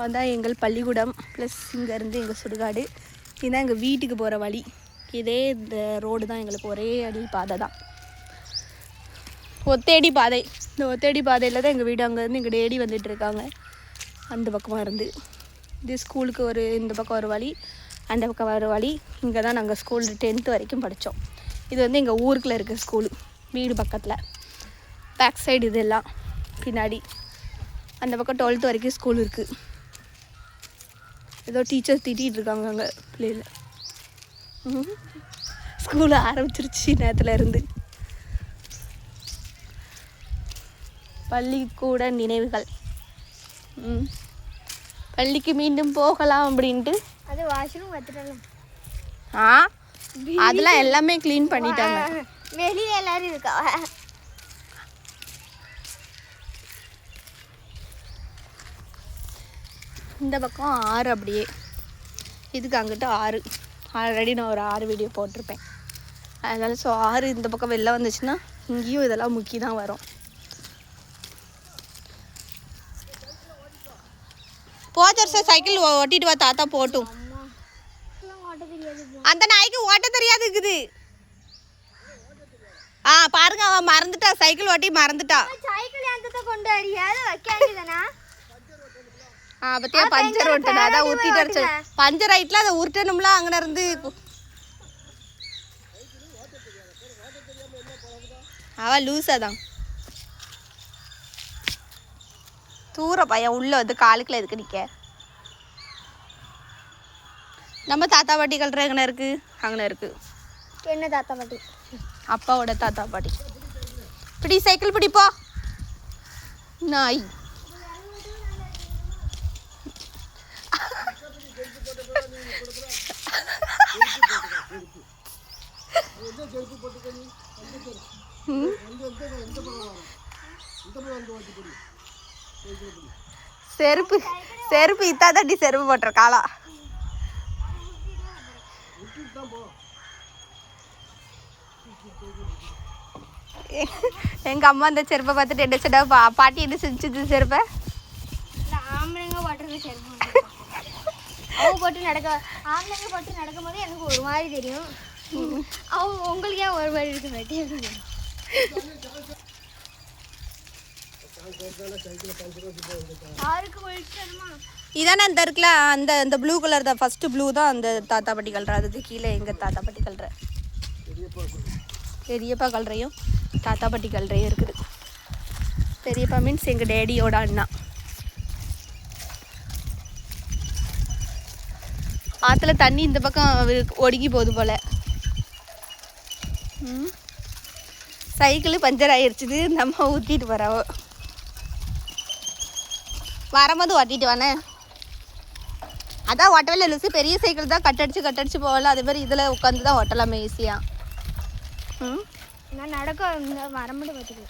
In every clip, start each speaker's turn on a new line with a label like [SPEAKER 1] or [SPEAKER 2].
[SPEAKER 1] அதான் எங்கள் பள்ளிக்கூடம் ப்ளஸ் இங்கேருந்து எங்கள் சுடுகாடு. இதுதான் எங்கள் வீட்டுக்கு போகிற வழி. இதே இந்த ரோடு தான் எங்களுக்கு ஒரே அடி பாதை தான். ஒத்தேடி பாதை. இந்த ஒத்தேடி பாதையில் தான் எங்கள் வீடு. அங்கேருந்து எங்கள் டேடி வந்துட்டு இருக்காங்க. அந்த பக்கமாக இருந்து. இது ஸ்கூலுக்கு ஒரு இந்த பக்கம் ஒரு வழி அந்த பக்கம் ஒரு வழி. இங்கே தான் நாங்கள் ஸ்கூல் டென்த்து வரைக்கும் படித்தோம் இது வந்து எங்கள் ஊருக்குள்ளே இருக்க ஸ்கூலு வீடு பக்கத்தில். பேக் சைடு இதெல்லாம் பின்னாடி. அந்த பக்கம் டுவெல்த்து வரைக்கும் ஸ்கூல் இருக்குது ஏதோ டீச்சர்ஸ் திட்டிகிட்டு இருக்காங்க அங்கே பிள்ளைகள ஸ்கூல் ஆரம்பிச்சிருச்சு நேரத்தில் இருந்து. பள்ளிக்கூட நினைவுகள். பள்ளிக்கு மீண்டும் போகலாம் அப்படின்ட்டு.
[SPEAKER 2] அது வாஷ்ரூம்
[SPEAKER 1] ஆ? அதெல்லாம் எல்லாமே க்ளீன் பண்ணிட்டாங்க.
[SPEAKER 2] வெளியில எல்லாரும் இருக்கா
[SPEAKER 1] இந்த பக்கம் ஆறு அப்படியே. இதுக்கு அங்கிட்ட ஆறு. ஆல்ரெடி நான் ஒரு ஆறு வீடியோ போட்டிருப்பேன். அதனால ஸோ ஆறு இந்த பக்கம் வெளில வந்துச்சுன்னா இங்கேயும் இதெல்லாம் முக்கி தான் வரும். போச்சர் சார் சைக்கிள் ஓட்டிட்டு வா தாத்தா போட்டும். அந்த நாய்க்கு ஓட்ட தெரியாது இருக்குது. ஆ பாருங்க அவன் மறந்துட்டா சைக்கிள் ஓட்டி மறந்துட்டா.
[SPEAKER 2] சைக்கிள் எந்த கொண்டு வரியாது வைக்காதுதானா
[SPEAKER 1] பத்தியா? பஞ்சர் ஓட்டணும் அதான் உருட்டிட்டு. பஞ்சர் ஆயிட்டுல அதை உருட்டணும்ல அங்கே இருந்து அவ லூஸா தான். தூர பையன் உள்ள வந்து காலுக்குள்ள எதுக்கு நிக்க? நம்ம தாத்தா பாட்டி கல்ற எங்கன இருக்கு? அங்கன இருக்கு.
[SPEAKER 2] என்ன தாத்தா பாட்டி?
[SPEAKER 1] அப்பாவோட தாத்தா பாட்டி. பிடி சைக்கிள் பிடி போ. நாய். செருப்பு செருப்பு இத்தா தட்டி செருப்பு போட்டிருக்காளா? எங்க அம்மா அந்த செருப்பை பார்த்துட்டு என்ன சொன்னா பா பாட்டி என்ன செஞ்சுது செருப்பை?
[SPEAKER 2] ஆம்பளைங்க போட்டுறது செருப்பு அவங்க போட்டு நடக்க ஆம்பளைங்க போட்டு நடக்கும் போது எனக்கு ஒரு மாதிரி தெரியும். அவங்க உங்களுக்கு ஏன் ஒரு மாதிரி இருக்கு
[SPEAKER 1] இதானே அந்த இருக்குல்ல அந்த அந்த ப்ளூ கலர் தான். ஃபர்ஸ்ட் ப்ளூ தான் அந்த தாத்தா பாட்டி கல்ற. அதுக்கு கீழே எங்கள் தாத்தா பாட்டி கல்ற. பெரியப்பா கல்றையும் தாத்தா பாட்டி கல்றையும் இருக்குது. பெரியப்பா மீன்ஸ் எங்கள் டேடியோட அண்ணா. ஆற்றுல தண்ணி இந்த பக்கம் ஒடுங்கி போகுது போல. சைக்கிளு பஞ்சர் ஆயிடுச்சுது நம்ம ஊற்றிட்டு வரோம் வரும்போது ஓட்டிட்டு வானே அதான் ஓட்டவே லூசு. பெரிய சைக்கிள் தான் கட்டடிச்சு கட்டடிச்சு போகல. அதே மாதிரி இதில் உட்காந்து தான் ஓட்டலாமே ஈஸியாக ம்.
[SPEAKER 2] நான் நடக்க இந்த வரம்பு பார்த்துக்கு.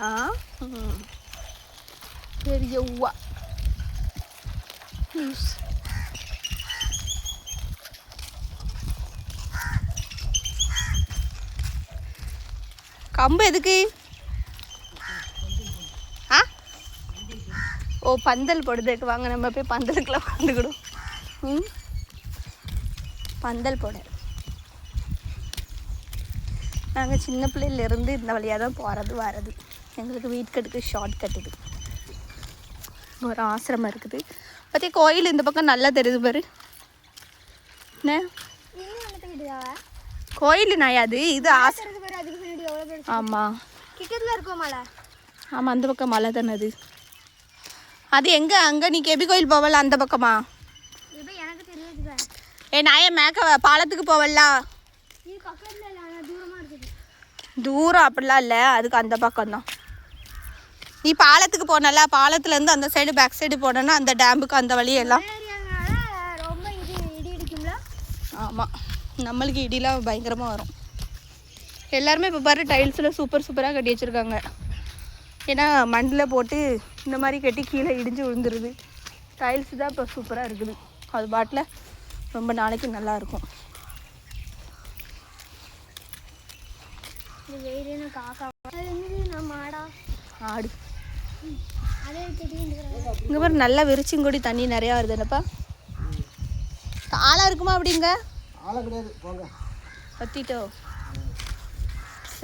[SPEAKER 1] ஆ. ம். பெரிய கம்பு எதுக்கு? ஆ? ஓ பந்தல் போடுறதுக்கு வாங்க நம்ம போய் பந்தலுக்குலாம் வந்துக்கிடும் ம்? பந்தல் போட. நாங்கள் சின்ன பிள்ளையிலேருந்து இந்த வழியாக தான் போகிறது வர்றது. எங்களுக்கு வீட்டுக்கடுக்கு ஷார்ட் கட் இது. ஒரு ஆசிரமம் இருக்குது. பற்றி கோயில் இந்த பக்கம் நல்லா தெரியுது பாரு. என்ன? கோயில் நாயாது இது ஆசை
[SPEAKER 2] அதுக்கு பேர் அதுக்கு பின்னாடி எவ்வளோ பேர்
[SPEAKER 1] ஆமாம்
[SPEAKER 2] கிட்டத்தில் இருக்கோமால
[SPEAKER 1] ஆமாம் அந்த பக்கம் மலை தானே அது. அது எங்கே? அங்கே நீ கெபி கோயில் போவல அந்த பக்கமா?
[SPEAKER 2] எனக்கு தெரியாது
[SPEAKER 1] ஏ நாய மேக்க பாலத்துக்கு
[SPEAKER 2] இருக்குது.
[SPEAKER 1] தூரம் அப்படிலாம் இல்லை அதுக்கு அந்த பக்கம் தான். நீ பாலத்துக்கு போனல பாலத்துலேருந்து அந்த சைடு பேக் சைடு போனேன்னா அந்த டேமுக்கு அந்த வழி எல்லாம்.
[SPEAKER 2] ஏரியானால ரொம்ப இது இடி இடிக்கும்ல?
[SPEAKER 1] ஆமாம் நம்மளுக்கு இடிலாம் பயங்கரமாக வரும். எல்லாருமே இப்போ பாரு டைல்ஸில் சூப்பர் சூப்பராக கட்டி வச்சுருக்காங்க. ஏன்னா மண்ணில் போட்டு இந்த மாதிரி கட்டி கீழே இடிஞ்சு விழுந்துருது. டைல்ஸ் தான் இப்போ சூப்பராக இருக்குது. அது பாட்டில் ரொம்ப நாளைக்கு நல்லா இருக்கும்.
[SPEAKER 2] இது வெயிலுன்னு காக்கா? அது என்னது நான் மாடா
[SPEAKER 1] ஆடு. இங்கே பாரு நல்லா விரிச்சிங்கூடி தண்ணி நிறையா வருது. என்னப்பா? ஆளாக இருக்குமா அப்படிங்க?
[SPEAKER 3] ஆளை கிடையாது போங்க.
[SPEAKER 1] பத்திட்டோ.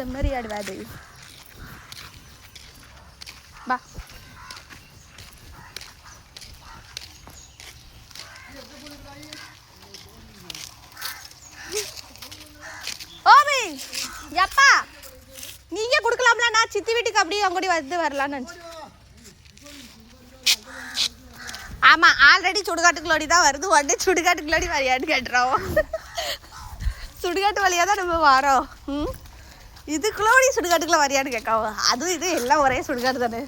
[SPEAKER 1] செம்மறி ஆடு பா ஓபி எப்பா நீங்க கொடுக்கலாம்ல நான் சித்தி வீட்டுக்கு அப்படியே அவங்க கூட வந்து வரலான்னு நினச்சேன் ஆமாம் ஆல்ரெடி சுடுகாட்டுக்குள்ளோடி தான் வருது உடனே சுடுகாட்டுக்குள்ளோடி வரையான்னு கேட்டுறோம் சுடுகாட்டு வழியாக தான் நம்ம வரோம் ம் இதுக்குள்ளோடி சுடுகாட்டுக்குள்ள வரியான்னு கேட்காவோ அதுவும் இது எல்லாம் ஒரே சுடுகாட்டு தானே.